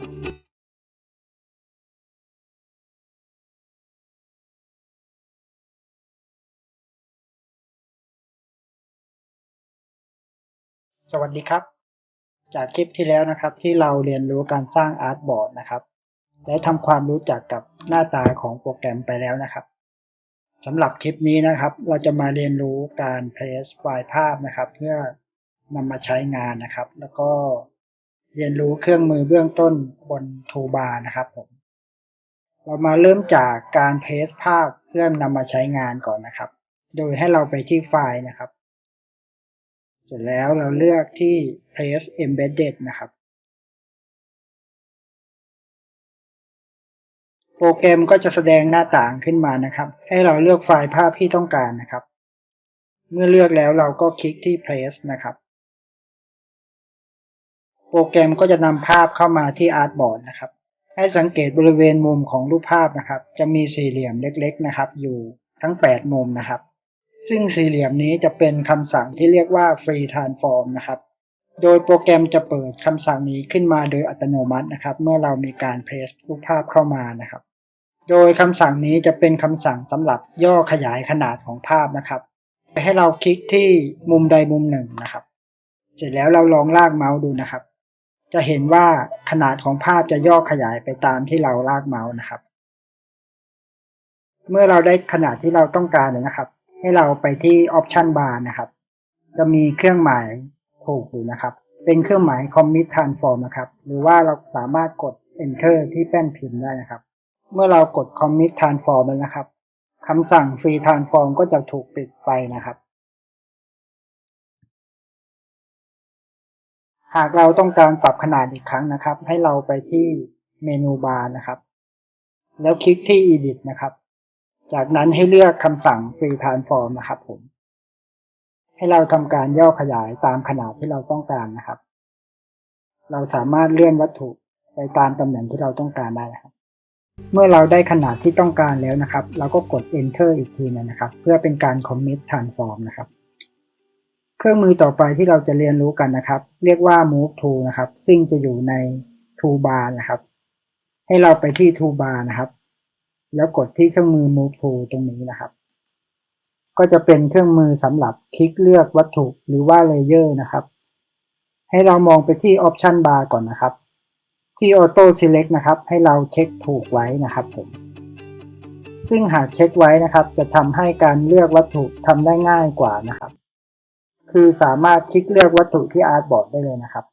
สวัสดีครับ จากคลิปที่แล้วนะครับที่เราเรียนรู้การสร้างอาร์ตบอร์ดนะครับและทำความรู้จักกับหน้าตาของโปรแกรมไปแล้วนะครับสำหรับคลิปนี้นะครับ เราจะมาเรียนรู้การเพลสไฟล์ภาพนะครับ เพื่อนำมาใช้งานนะครับ แล้วก็ เรียนรู้เครื่องมือเบื้องต้นบนทูบาร์นะครับผม เรามาเริ่มจากการเพลสภาพเพื่อนำมาใช้งานก่อนนะครับ โดยให้เราไปที่ไฟล์นะครับ เสร็จแล้วเราเลือกที่ place embedded นะครับ โปรแกรมก็จะแสดงหน้าต่างขึ้นมานะครับ ให้เราเลือกไฟล์ภาพที่ต้องการนะครับ เมื่อเลือกแล้วเราก็คลิกที่ place นะครับ โปรแกรมก็จะนำภาพเข้ามาที่ artboard นะครับ ให้สังเกตบริเวณมุมของรูปภาพนะครับ จะมีสี่เหลี่ยมเล็กๆนะครับ อยู่ทั้ง 8 มุมนะครับ ซึ่งสี่เหลี่ยมนี้จะเป็นคำสั่งที่เรียกว่า free transform นะครับ โดยโปรแกรมจะเปิดคำสั่งนี้ขึ้นมาโดยอัตโนมัตินะครับ เมื่อเรามีการ paste รูปภาพเข้ามานะครับ โดยคำสั่งนี้จะเป็นคำสั่งสำหรับย่อขยายขนาดของภาพนะครับให้เราคลิกที่มุมใดมุมหนึ่งนะครับ เสร็จแล้วเราลองลากเมาส์ดูนะครับ จะเห็นว่าขนาดของภาพจะย่อขยายไปตามที่เราลากเมาส์นะครับ เมื่อเราได้ขนาดที่เราต้องการนะครับ ให้เราไปที่ Option Bar นะครับ จะมีเครื่องหมายถูกอยู่นะครับ เป็นเครื่องหมาย Commit Transform นะครับ หรือว่าเราสามารถกด Enter ที่แป้นพิมพ์ได้นะครับ เมื่อเรากด Commit Transform แล้วนะครับคำสั่ง Free Transform ก็จะถูกปิดไปนะครับ หากเราต้องการปรับขนาดอีกครั้งนะครับ ให้เราไปที่เมนูบาร์นะครับ แล้วคลิกที่ Edit นะครับ จากนั้นให้เลือกคำสั่ง free transform นะครับผม ให้เราทำการย่อขยายตามขนาดที่เราต้องการนะครับ เราสามารถเลื่อนวัตถุไปตามตำแหน่งที่เราต้องการได้ครับ เมื่อเราได้ขนาดที่ต้องการแล้วนะครับ เราก็กด enter อีกทีนึงนะครับ เพื่อเป็นการ commit transform นะครับ เครื่องมือต่อไปที่เราจะเรียนรู้กันนะครับ เรียกว่า move to นะครับ ซึ่งจะอยู่ใน toolbar นะครับ ให้เราไปที่ toolbar นะครับ แล้วกดที่เครื่องมือ move to ตรงนี้นะครับ ก็จะเป็นเครื่องมือสำหรับคลิกเลือกวัตถุหรือว่าเลเยอร์นะครับ ให้เรามองไปที่ option bar ก่อนนะครับ ที่ auto select นะครับ ให้เราเช็คถูกไว้นะครับผมซึ่งหากเช็คไว้นะครับ จะทำให้การเลือกวัตถุทำได้ง่ายกว่านะครับ คือสามารถคลิกเลือกวัตถุที่ artboard ได้เลยนะครับ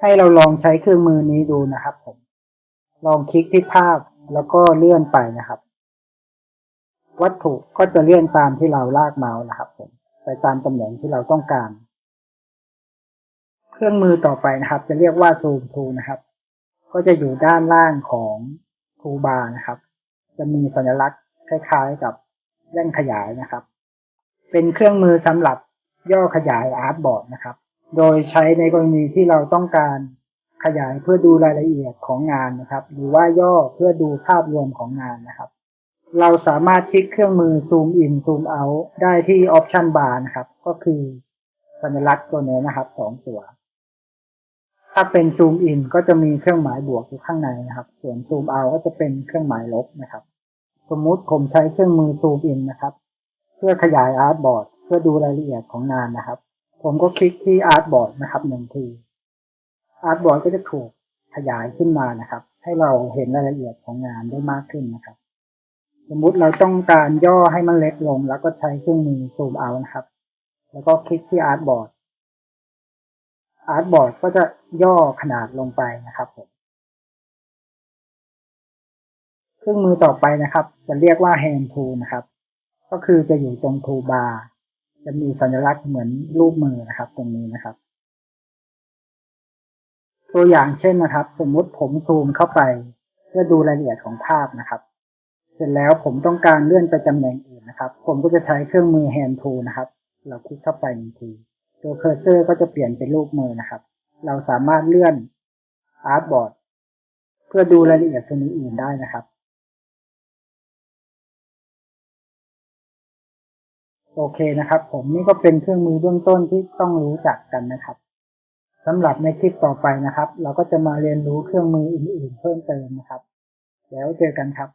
ให้เราลองใช้เครื่องมือนี้ดูนะครับผม ลองคลิกที่ภาพแล้วก็เลื่อนไปนะครับ วัตถุก็จะเลื่อนตามที่เราลากเมาส์นะครับผม ไปตามตำแหน่งที่เราต้องการ เครื่องมือต่อไปนะครับ จะเรียกว่าซูมทูนะครับ ก็จะอยู่ด้านล่างของทูบาร์นะครับ จะมีสัญลักษณ์คล้ายๆกับ เล่นขยายนะครับ เป็นเครื่องมือสำหรับย่อขยายอาร์ตบอร์ดนะครับ โดยใช้ในกรณีที่เราต้องการขยายเพื่อดูรายละเอียดของงานนะครับ หรือว่าย่อเพื่อดูภาพรวมของงานนะครับ เราสามารถคลิกเครื่องมือซูมอินซูมเอาได้ที่ออปชันบาร์นะครับ ก็คือสัญลักษณ์ตัวนี้นะครับสองตัว ถ้าเป็นซูมอินก็จะมีเครื่องหมายบวกอยู่ข้างในนะครับ ส่วนซูมเอาก็จะเป็นเครื่องหมายลบนะครับ สมมุติผมใช้เครื่องมือซูมอินนะครับ เพื่อขยายอาร์ตบอร์ดเพื่อดูรายละเอียดของงานนะครับ ผมก็คลิกที่อาร์ตบอร์ดนะครับหนึ่งทีอาร์ตบอร์ดก็จะถูกขยายขึ้นมานะครับ ให้เราเห็นรายละเอียดของงานได้มากขึ้นนะครับ สมมุติเราต้องการย่อให้มันเล็กลง แล้วก็ใช้เครื่องมือซูมเอานะครับ แล้วก็คลิกที่อาร์ตบอร์ดอาร์ตบอร์ดก็จะย่อขนาดลงไปนะครับผม เครื่องมือต่อไปนะครับ จะเรียกว่า hand tool นะครับ ก็คือจะอยู่ตรง toolbar จะมีสัญลักษณ์เหมือนรูปมือนะครับ ตรงนี้นะครับ ตัวอย่างเช่นนะครับ สมมุติผมซูมเข้าไป เพื่อดูรายละเอียดของภาพนะครับ เสร็จแล้วผมต้องการเลื่อนไปตำแหน่งอื่นนะครับ ผมก็จะใช้เครื่องมือ hand tool นะครับ เราคลิกเข้าไปหนึ่งทีตัวเคอร์เซอร์ก็จะเปลี่ยนเป็นรูปมือนะครับ เราสามารถเลื่อนอาร์ตบอร์ดเพื่อดูรายละเอียดตรงนี้อื่นได้นะครับ โอเคนะครับ ผมนี่ก็เป็นเครื่องมือเบื้องต้นที่ต้องรู้จักกันนะครับสำหรับในคลิปต่อไปนะครับ เราก็จะมาเรียนรู้เครื่องมืออื่น ๆ เพิ่มเติมนะครับ แล้วเจอกันครับ